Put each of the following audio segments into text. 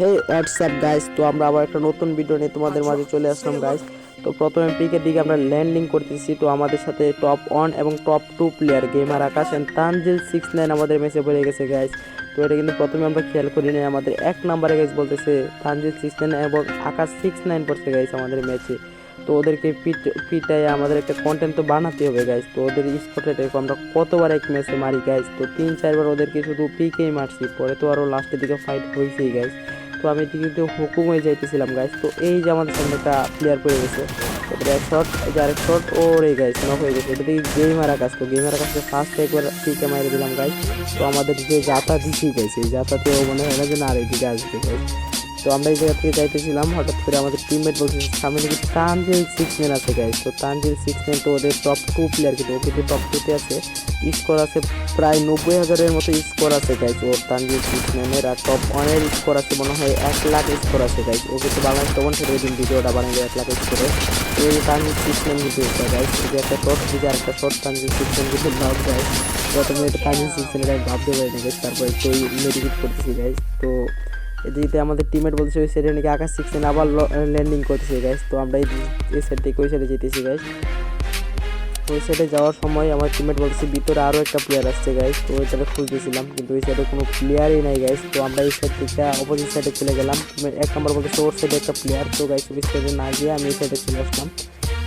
হে WhatsApp guys তো আমরা আবার একটা নতুন ভিডিও নিয়ে তোমাদের মাঝে চলে আসলাম গাইস তো প্রথমে পিকের দিকে আমরা ল্যান্ডিং করতেছি। তো আমাদের সাথে টপ ওয়ান এবং top two player gamer Akash and Tanzil six nine আমাদের ম্যাচে পড়ে গেছে গাইস তো এটা কিন্তু প্রথমে আমরা খেয়াল করি নাই, আমাদের এক নাম্বারে গাইস বলতেছে তানজিল সিক্স নাইন এবং আকাশ সিক্স নাইন পড়ছে গাইস আমাদের ম্যাচে তো ওদেরকে পিট পিটায় আমাদের একটা কন্টেন্ট তো বানাতে হবে গাইস তো ওদের স্পটে দেখো, আমরা কতবার এক ম্যাচে মারি গাইস তো তিন, চারবার ওদেরকে শুধু পিকেই মারছি, পরে তো আরও লাস্টের দিকে ফাইট হয়েছেই গাইস তো আমি কিন্তু হুকুম হয়ে যাইতেছিলাম গাইস তো এই যে আমাদের সামনে একটা প্লেয়ার পড়ে গেছে। তারপরে এক শট এই যে আরেক শট ও রে গাইস নক হয়ে গেছে। এটা দিকে মারা কাজ তো মারা আকাশে ফার্স্ট একবার পিকে মারে দিলাম গাইস তো আমাদের যে যাতা দিছি গাইছে যাতাতে ও মনে হয় না যে না আর এদিকে আসবে গাইস তো আমরা এই জায়গা থেকে যাইতেছিলাম, হঠাৎ করে আমাদের টিমমেট বলছে সামনে নাকি তানজিল সিক্স ম্যান আছে গাইস তো তানজিল সিক্স ম্যান তো ওদের টপ টু প্লেয়ার কিন্তু ও কিন্তু টপ টুতে আছে স্কোর আছে প্রায় নব্বই হাজারের মতো স্কোর আছে গাইস ওর তানজিল সিক্স ম্যানের আর টপ ওয়ানের স্কোর আছে মনে হয় এক লাখ স্কোর আছে গাইস ও কিন্তু বাংলাদেশ তখন থেকে ওই দিন ভিডিওটা বানিয়ে এক লাখ স্কোরে তো এই তানজিল সিক্স ম্যান কিন্তু এটা গাইস এই যে একটা শট দিকে আর একটা শর্ট তানজিল সিক্স ম্যান কিন্তু লাভ গাইস প্রথমে এটা সিক্স ম্যানের ভাবতে পারি না গাইস তারপর একটু মেডিকেট করতেছি গাইস তো এদিকে আমাদের টিমের বলছে ওই সাইডে নাকি আকাশ সিক্সেন আবার ল্যান্ডিং করতেছে গাইস তো আমরা এই সাইড থেকে ওই সাইডে যেতেছি গাইস ওই সাইডে যাওয়ার সময় আমার টিমেট বলছে ভিতরে আরও একটা প্লেয়ার আসছে গাইস তো ওই সাইডে খুঁজতেছিলাম, কিন্তু ওই সাইডে কোনো প্লেয়ারই নাই গাইস তো আমরা এই সাইড থেকে অপোজিট সাইডে চলে গেলাম। এক নম্বর বলতে ওর সাইডে একটা প্লেয়ার তো গাইস ওই সাইডে না গিয়ে আমি এই সাইডে চলে আসলাম।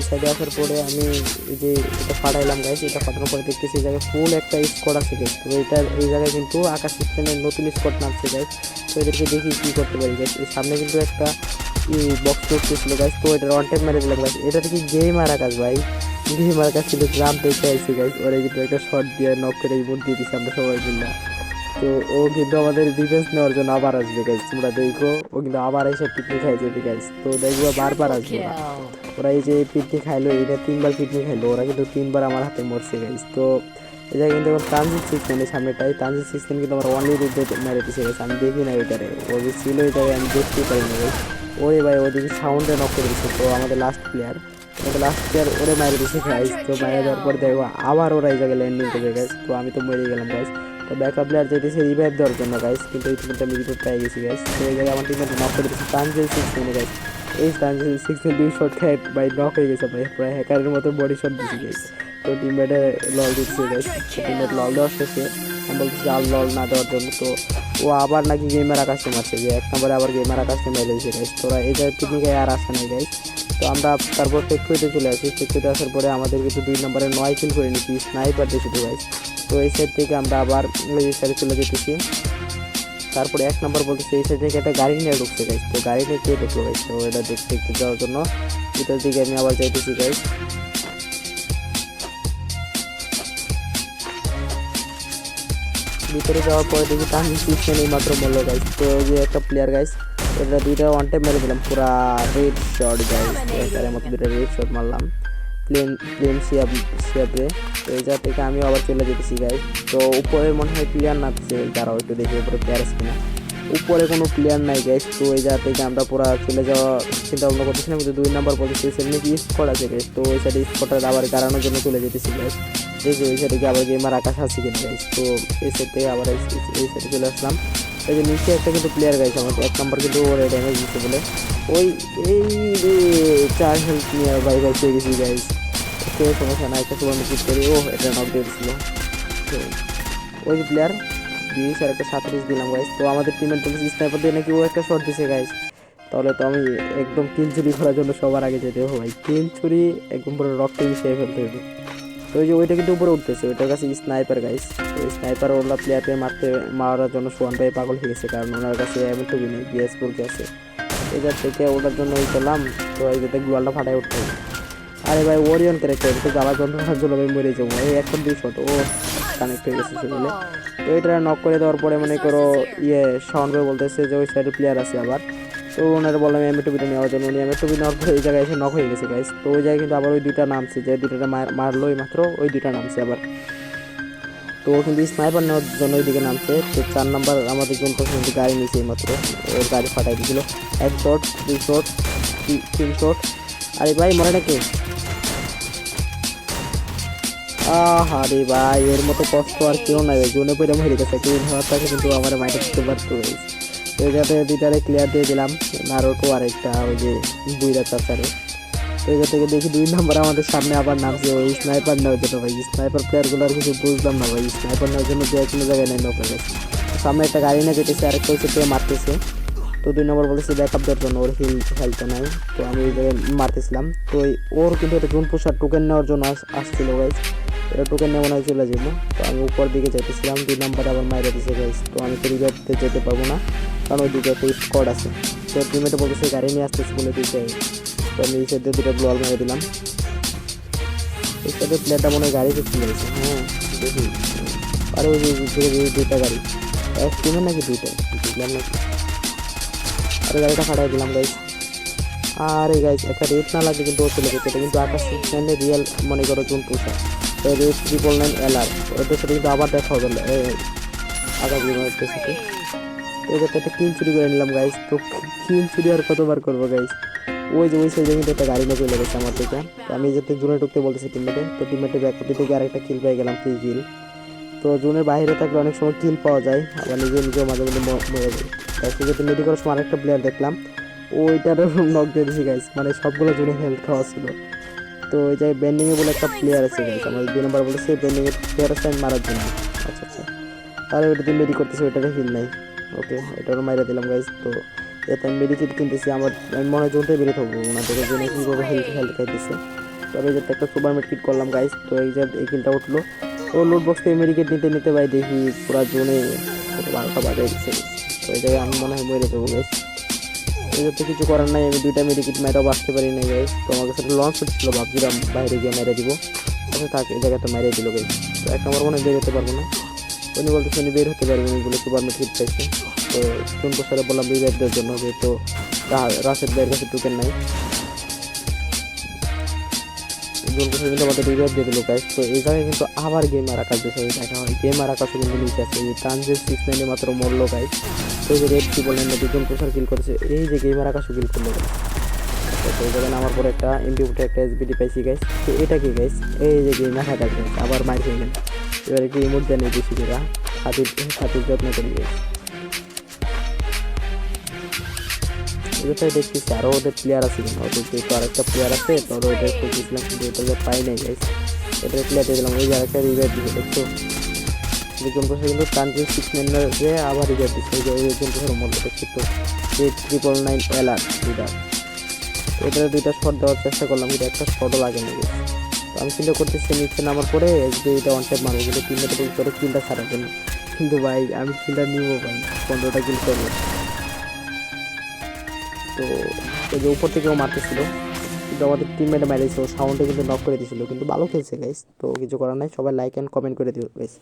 সাইডে আসার পরে আমি এই যে এটা পাঠাইলাম গাইস এটা পাঠানোর পরে দেখতেছি এই জায়গায় ফুল একটা স্কোয়াড আছে গাইস তো এটা এই জায়গায় কিন্তু আকাশ সিস্টেমের নতুন স্কোয়াড নামছে গাইস তো এদেরকে দেখি কী করতে পারি গাইস এর সামনে কিন্তু একটা বক্স করতেছিল গাইস তো এটা ওয়ান টাইম মেরে দিলাম গাইস এটা থেকে গেই মারা আকাশ ভাই? গেই আর আকাশ কিন্তু গ্রাম থেকে আইসি গাইস ওরা কিন্তু একটা শর্ট দিয়ে নক করে ইমোট দিয়ে দিচ্ছে আমরা সবাই মিলে। তো ও কিন্তু আমাদের ডিফেন্স নেওয়ার জন্য আবার আসবে গাইস তোমরা দেখো ও কিন্তু আবার এসে পিকনিক খাই যাবে গাইস তো দেখব বারবার আসবে ওরা এই যে পিকনিক খাইলো এটা তিনবার পিকনিক খাইলো ওরা কিন্তু তিনবার আমার হাতে মরছে গাইস তো এই জায়গায় কিন্তু আমার ট্রানজিট সিস্টেমের সামনেটাই ট্রানজিট সিস্টেম কিন্তু আমার অনলি রুটে মেরে দিছে গেছে আমি দেখি না ওইটারে ও যে ছিল ওই জায়গায় আমি দেখতেই পারি না গাইস ওরে ভাই ওদিকে সাউন্ডে নক করে দিচ্ছে তো আমাদের লাস্ট প্লেয়ার আমাদের লাস্ট প্লেয়ার ওরে মারে দিছে গাইস তো মারে দেওয়ার পর দেখব আবার ওরা এই জায়গায় ল্যান্ডিং করবে গাইস তো আমি তো মরে গেলাম গাইস তো ব্যাকআপ প্লেয়ার যেতেছে রিভাইভ দেওয়ার জন্য গাইস কিন্তু ইতিমধ্যে আমি রিভাইভ পেয়ে গেছি গাইস তো এই জায়গায় আমার টিমে নক করে দিচ্ছে ট্রানজিট সিস্টেমে গাইস এই সিস্টেম দুই শট খায় ভাই নক হয়ে গেছে ভাই। প্রায় হ্যাকারের মতো বডি শট দিছি গাইস তো টিমমেটে লল দিচ্ছে গাইস টিমমেট লল দেওয়ার শেষে আমি বলতেছি আর লল না দেওয়ার জন্য। তো ও আবার নাকি গেমের আকাশে মারছে যে এক নম্বরে আবার গেমের আকাশে মেরে দিয়েছে গাইস তোরা এই জায়গায় পিকনিকে আর আসে নাই গাইস তো আমরা তারপর ফ্যাক্টরিতে চলে আসি। ফ্যাক্টরিতে আসার পরে আমাদের কিন্তু দুই নম্বরে নয় কিল করে নিচ্ছি। স্নাইপার দিয়ে শুধু গাইস তো এই সাইড থেকে আমরা আবার চলে যেতেছি। তারপরে এক নম্বর বলতেছে এই সাইড থেকে একটা গাড়ি নিয়ে ঢুকছে গাইস তো গাড়ি নিয়ে কে ঢুকলো গাইস তো এটা দেখতে দেখতে যাওয়ার জন্য। ভিতর দিকে আমি আবার যাইতেছি গাইস ভিতরে যাওয়ার পরে দেখি তাহলে সিস্টেম এই মাত্র মরলো গাইস তো ওই যে একটা প্লেয়ার গাইস এটা দুইটা ওয়ান টাইম মেরে দিলাম। পুরা রেড শট গাইস এটার মতো দুইটা রেড শট মারলাম। প্লেন প্লেন সিয়াপ সিয়াপে তো এই জায়গা থেকে আমি আবার চলে যেতেছি গাইস তো উপরে মনে হয় প্লেয়ার নাচছে দাঁড়াও, একটু দেখি উপরে প্লেয়ার কিনা। উপরে কোনো প্লেয়ার নাই গাইস তো এই জায়গা থেকে আমরা পুরো চলে যাওয়া চিন্তা ভাবনা করতেছিলাম কিন্তু দুই নম্বর পজিশন সেমনি কি স্পট আছে গাইস তো ওই সাইডে স্পটের আবার গাড়ানোর জন্য চলে যেতেছি গাইস দেখি ওই সাইডে আবার গেমার আকাশ আছে কিনা গাইস তো এই সাইড থেকে আবার এই সাইডে চলে আসলাম। এই যে নিচে একটা কিন্তু প্লেয়ার গাইছে আমাকে এক নম্বর কিন্তু ওরে ড্যামেজ দিচ্ছে বলে। ওই, এই যে চার হেলথ নিয়ে বাই বাই পেয়ে গেছি গাইস ওকে সমস্যা নাই, একটা সময় কিট করি ও এটা নক দিয়ে দিছিল। তো ওই যে প্লেয়ার বিশ আর একটা সাতত্রিশ দিলাম গাইস তো আমাদের টিমের বলছে স্নাইপার দিয়ে নাকি ও একটা শট দিছে গাইস তাহলে তো আমি একদম কিল চুরি করার জন্য সবার আগে যেতে হবে ভাই কিল চুরি একদম পুরো রক্তে মিশিয়ে ফেলতে হবে। তো ওই যে ওইটা কিন্তু উপরে উঠতেছে, ওইটার কাছে স্নাইপার গাইস ওই স্নাইপার ওলা প্লেয়ারকে মারতে, মারার জন্য সোয়ান ভাই পাগল হয়ে গেছে, কারণ ওনার কাছে এমন টুবি নেই বিএস ফোরকে আছে। এটা থেকে ওটার জন্য ওই করলাম তো এই যাতে গ্লোয়ালটা ফাটাই উঠতে। আরে ভাই ওরিয়ন ক্যারেক্টার এটা জ্বালা যন্ত্রণার জন্য আমি মরে যাব, এই এখন দুই শট ও কানেক্ট হয়ে গেছে সেগুলো তো এটা নক করে দেওয়ার পরে মনে করো ইয়ে সাউন্ড বলতেছে যে ওই সাইডে প্লেয়ার আছে আবার। তো ওনারা বললাম এম টুবিটা নেওয়ার জন্য। উনি এম টুবি নেওয়ার পরে এই জায়গায় এসে নক হয়ে গেছে গাইস তো ওই জায়গায় কিন্তু আবার ওই দুইটা নামছে, যে দুইটা মারলো এই মাত্র, ওই দুইটা নামছে আবার। তো কিন্তু স্নাইপার নেওয়ার জন্য ওইদিকে নামছে। তো চার নাম্বার আমাদের কিন্তু কিন্তু গাড়ি নিয়েছে এই মাত্র। ওর গাড়ি ফাটাই দিয়েছিল। এক শট দুই শট তিন শট আরে ভাই, মরে নাকি? আরে ভাই, এর মতো কষ্ট আর কেউ নাই। জোনে পরে মরে গেছে। কেউ হওয়ার থাকে কিন্তু আমার মাইটা দিতে পারতো guys। তো দুইটারে ক্লিয়ার দিয়ে দিলাম। নারোটো আর একটা ওই যে বুইরা চাচারে তো এই থেকে দেখি দুই নাম্বার আমাদের সামনে আবার নামছে। ওই স্নাইপার নেওয়ার জন্য ভাই। স্নাইপার প্লেয়ারগুলো আর কিছু বুঝলাম না ভাই। স্নাইপার নেওয়ার জন্য যে কোনো জায়গায় নেই গেছে সামনে একটা গাড়ি নিয়ে যেতেছে, আরেকটা হচ্ছে পেয়ে মারতেছে। তো দুই নম্বর বলেছে ব্যাক আপ দেওয়ার জন্য ওর হিল হেলতে নাই। তো আমি ওই জায়গায় মারতেছিলাম। তো ওর কিন্তু একটা জুন পোষার টোকেন নেওয়ার জন্য আস- আসছিল গাইজ এটা টোকেন নেওয়া হয় চলে যাব তো আমি উপর দিকে যাইতেছিলাম। দুই নাম্বারে আবার মাইরে দিছে গাইজ তো আমি তো রিভাইভতে যেতে পারব না। কারণ ওই একটা স্কোয়াড আছে। তো টিমেটে বলতেছে গাড়ি নিয়ে আসতেছে বলে দিতে। তো আমি এই সাইডে দুটো ব্লল মেরে দিলাম। এই সাইডে মনে হয় গাড়ি চলে গেছে হ্যাঁ দেখি। আরে ওই দুইটা গাড়ি। এক টিমের নাকি দুইটা? বুঝলাম নাকি আরে গাড়িটা ফাটাই দিলাম গাইজ আরে গাইজ একটা রেট না লাগে কিন্তু ও চলে যেত। এটা কিন্তু আকাশ স্ট্যান্ডে রিয়েল মনে করো জুন পোষা। রেট ট্রিপল নাইন এল আর ওদের সাথে কিন্তু আবার দেখা হবে আগামী সাথে তো যাতে একটা কিন চুরি করে নিলাম গাইজ তো কিন চুরি আর কতবার করব গাইজ ওই যে ওই সাইডে কিন্তু একটা গাড়ি নিয়ে চলে গেছে আমার থেকে তো আমি যাতে জুনে ঢুকতে বলতেছি টিমমেটে তো টিমমেটে ব্যাক কপি থেকে আরেকটা কিল পেয়ে গেলাম ফ্রি কিল তো জুনের বাইরে থাকলে অনেক সময় কিল পাওয়া যায়, আবার নিজে নিজেও মাঝে মাঝে মরে যায়। তাই যাতে মেডি করার সময় আরেকটা প্লেয়ার দেখলাম, ওইটারও নক দিয়ে দিয়েছি গাইজ মানে সবগুলো জুনে হেলথ খাওয়া ছিল। তো ওই জায়গায় বেন্ডিংয়ে বলে একটা প্লেয়ার আছে গাইজ আমাদের দুই নম্বর বলেছে বেন্ডিংয়ের প্লেয়ার আছে মারার জন্য। আচ্ছা আচ্ছা। তাহলে ওইটা দিয়ে মেডি করতেছি ওইটারে হিল নাই। ওকে, এটারও মাইরা দিলাম গাইজ তো যাতে আমি মেডিকেট কিনতেছি, আমার, আমি মনে হয় জোনটাই বেরিয়ে থাকব ওনাদের জন্য কীভাবে হেলথ হেলথ খাইতেছে। তবে যাতে একটা সুপার মেডকিট করলাম গাইজ তো এই যে এই কিলটা উঠল। ও লোড বক্স থেকে মেডিকেট নিতে নিতে ভাই দেখি, পুরো জোনে বারোটা বাজে দিচ্ছে তো জায়গায় আমি মনে হয় মরে যাব গাইজ এই যাতে কিছু করার নাই, আমি দুইটা মেডিকেট মেয়েটাও বাঁচতে পারি না গাইজ তো আমার কাছে লঞ্চ হচ্ছিল ভাবছিলাম বাইরে গিয়ে মেরে দিব। আচ্ছা থাক, এই জায়গাতে মেরে দিল গাইজ তো এক নম্বর মনে হয় বের হতে পারব না। উনি বলতেছে উনি বের হতে পারবেন বলে সুপার মেডকিট চাইছে তো চুনকো স্যারে বললাম রিভাইভ দেওয়ার জন্য, যেহেতু রা- রাশেদ ভাইয়ের কাছে টোকেন নাই। কিন্তু আমাদের দিয়ে দিল তো এই জায়গায় কিন্তু আবার গেমার আকাশ যে সবাই দেখা হয়। গেমার আকাশও কিন্তু নিচে আছে, এই ট্রানজেল সিক্স নাইনে মাত্র মরলো তো যে বললেন না দুজন প্রসার কিল করেছে, এই যে গেমার আকাশও কিল করল। তো জায়গায় নামার পরে একটা এমপি একটা এসবিডি পাইছি গাইজ তো এটা কি গাইজ এই যে গেমার আকাশ গাইজ আবার মার খেয়ে গেল এবারে কি ইমোট জানিয়ে দিয়েছি যেটা? হাতির হাতির যত্ন করি গাইজ এটাই দেখতেছি আরও ওদের প্লেয়ার আছে কিনা? ওদের আরেকটা প্লেয়ার আছে ওদের কিন্তু পাই নাই প্লেয়ার ওই যে আরেকটা রিভাইভ দেখছ? দুজন বসে কিন্তু ট্রানজিট সিক্স যে আবার রিভাইভ দিচ্ছে ওই যে দুজন বসে মূল্য দেখছি এই ট্রিপল নাইন এটা দুইটা। শট দেওয়ার চেষ্টা করলাম, কিন্তু একটা শটও লাগে না আমি চিন্তা করতেছি নিচে নামার পরে এটা টাইম টাইপ মারবো, কিন্তু তিনটা বলতে পারে কিলটা ছাড়ার জন্য। কিন্তু ভাই, আমি কিলটা নিবো ভাই, পনেরোটা কিল করব। তো ওই যে উপর থেকেও মারতেছিল, কিন্তু আমাদের টিমমেট মারিয়েছে ও সাউন্ডে কিন্তু নক করে দিয়েছিল কিন্তু ভালো খেলছে গাইস তো কিছু করার নাই, সবাই লাইক অ্যান্ড কমেন্ট করে দিও গাইস